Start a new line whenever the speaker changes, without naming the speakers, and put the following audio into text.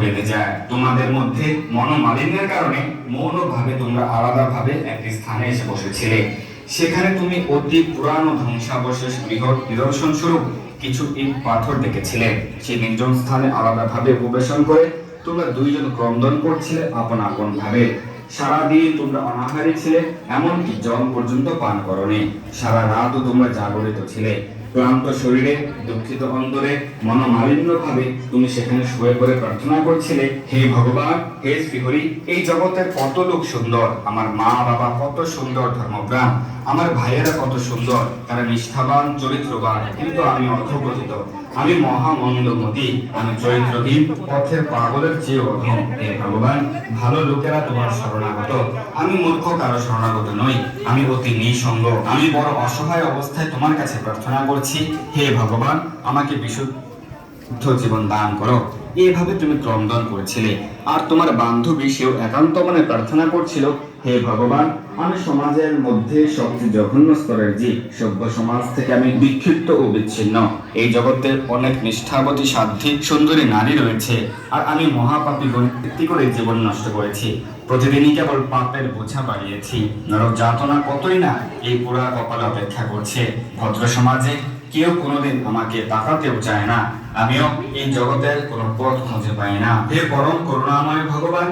বেঁধে যায়। তোমাদের মধ্যে মনোমালিন্যের কারণে মৌনভাবে তোমরা আলাদাভাবে একটি স্থানে এসে বসেছিলে। সেখানে তুমি অতি পুরানো ধ্বংসাবশেষ বৃহৎ নিদর্শন স্বরূপ কিছু ইট পাথর দেখেছিলে। সেই নির্জন স্থানে আলাদাভাবে উপবেশন করে তোমরা দুইজন ক্রন্দন করছিলে আপন আপন ভাবে সারাদিন তোমরা অনাহারী ছিলে, এমনকি জল পর্যন্ত পান করনি। সারা রাতও তোমরা জাগরিত ছিলে। ক্লান্ত শরীরে, দুঃখিত অন্তরে মনোমালিন্য ভাবে তুমি সেখানে শুয়ে পড়ে প্রার্থনা করছিলে, হে ভগবান, হে শ্রীহরি, এই জগতের কত লোক সুন্দর, আমার মা বাবা কত সুন্দর ধর্মপ্রাণ আমার ভাইয়েরা কত সুন্দর, তারা নিষ্ঠাবান, চরিত্রবান, কিন্তু আমি অর্থগঠিত, আমি মহামন্দমতি, আমি চরিত্রহীন, পথের পাগলের চেয়ে অধম, হে ভগবান, ভালো লোকেরা তোমার শরণাগত, আমি মূর্খ কারও শরণাগত নই, আমি অতি নিঃসঙ্গ, আমি বড় অসহায় অবস্থায় তোমার কাছে প্রার্থনা করছি হে ভগবান, আমাকে বিশুদ্ধ জীবন দান করো। এভাবে তুমি ক্রন্দন করেছিলে। আর তোমার বান্ধবী সেও একান্ত মনে প্রার্থনা করছিল হে ভগবান, আমি সমাজের মধ্যে সবচেয়ে জঘন্য স্তরের জীব, সভ্য সমাজ থেকে আমি বিক্ষিপ্ত ও বিচ্ছিন্ন। এই জগতের অনেক নিষ্ঠাবতী, সাধ্বী, সুন্দরী নারী রয়েছে, আর আমি মহাপাপী গণিত করে জীবন নষ্ট করেছি। প্রতিদিনই কেবল পাপের বোঝা বাড়িয়েছি। নরক যাতনা কতই না এই পুরা কপালে অপেক্ষা করছে। ভদ্র সমাজে কেউ কোনোদিন আমাকে তাকাতেও চায় না। আমিও এই জগতের কোনো পথ খুঁজে পাই না। হে পরম করুণাময় ভগবান!